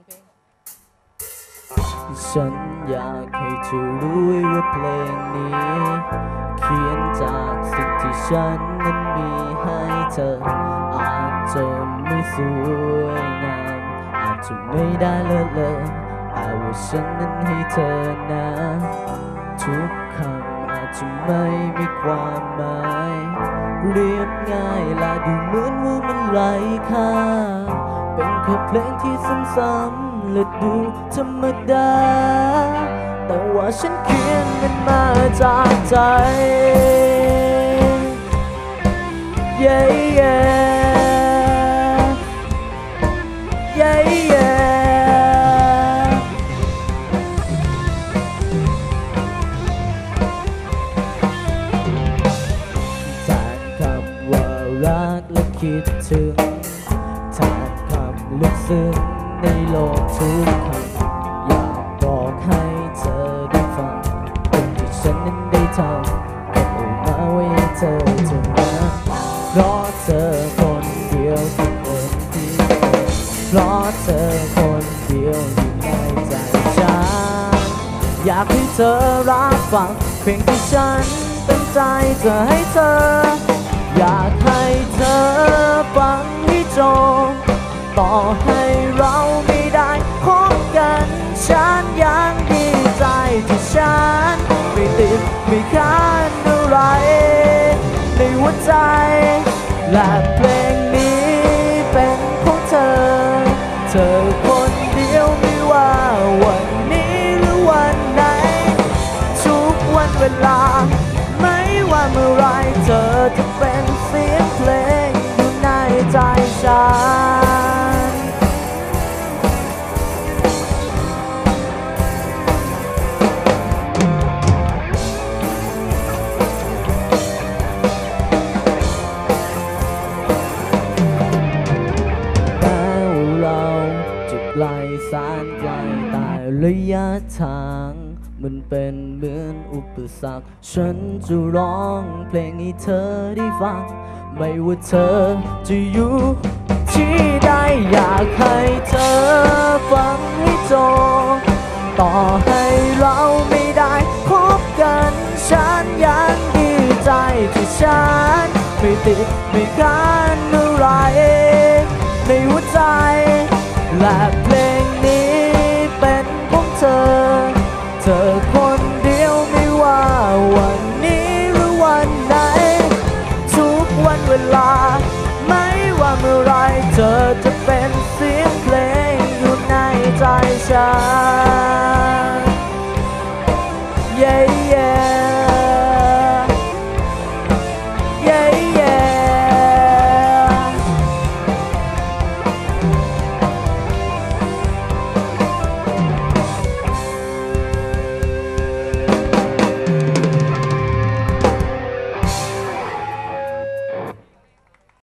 งเพลงฉันอยากให้เธอรู้ว่าเพลงนี้ เขียนจากสิ่งที่ฉันนั้นมีให้เธอ อาจจะไม่สวยงามอาจจะไม่ได้เลิศเลอแต่ว่าฉันนั้นให้เธอนะ ทุกคำอาจจะไม่มีความหมาย เรียบง่ายและดูเหมือนว่ามันไร้ค่า แค่เพลงที่ซ้ำๆและดูธรรมดา แต่ว่าฉันเขียนมันมาจากใจ yeah yeah yeah yeah แทนคำว่ารักและคิดถึง ลึกซึ้งในโลกทุกคำอยากบอกให้เธอได้ฟังสิ่งที่ฉันนั้นได้ทำก็ออกมาไว้ให้เธอเท่านั้นเพราะเธอคนเดียวที่เป็นที่เพราะเธอคนเดียวอยู่ในใจฉันอยากให้เธอรับฟังเพลงที่ฉันตั้งใจจะให้เธอ อยากให้เธอฟังให้จบ ในหัวใจ และเพลงนี้เป็นของเธอ เธอคนเดียวไม่ว่าวันนี้หรือวันไหน ทุกวันเวลา ไม่ว่าเมื่อไรเธอจะ จะไกลแสนไกลแต่ระยะทาง มันเป็นเหมือนอุปสรรค ฉันจะร้องเพลงให้เธอได้ฟัง ไม่ว่าเธอจะอยู่ที่ใดอยากให้เธอฟังให้จบต่อให้เราไม่ได้พบกัน ฉันยังดีใจที่ฉันไม่ติดไม่ค้านอะไรในหัวใจและ อคนเดียวไม่ว่าวันนี้หรือวันไหน ทุกวันเวลา ไม่ว่าเมื่อไรเธอจะเป็นเสียงเพลงอยู่ในใจฉัน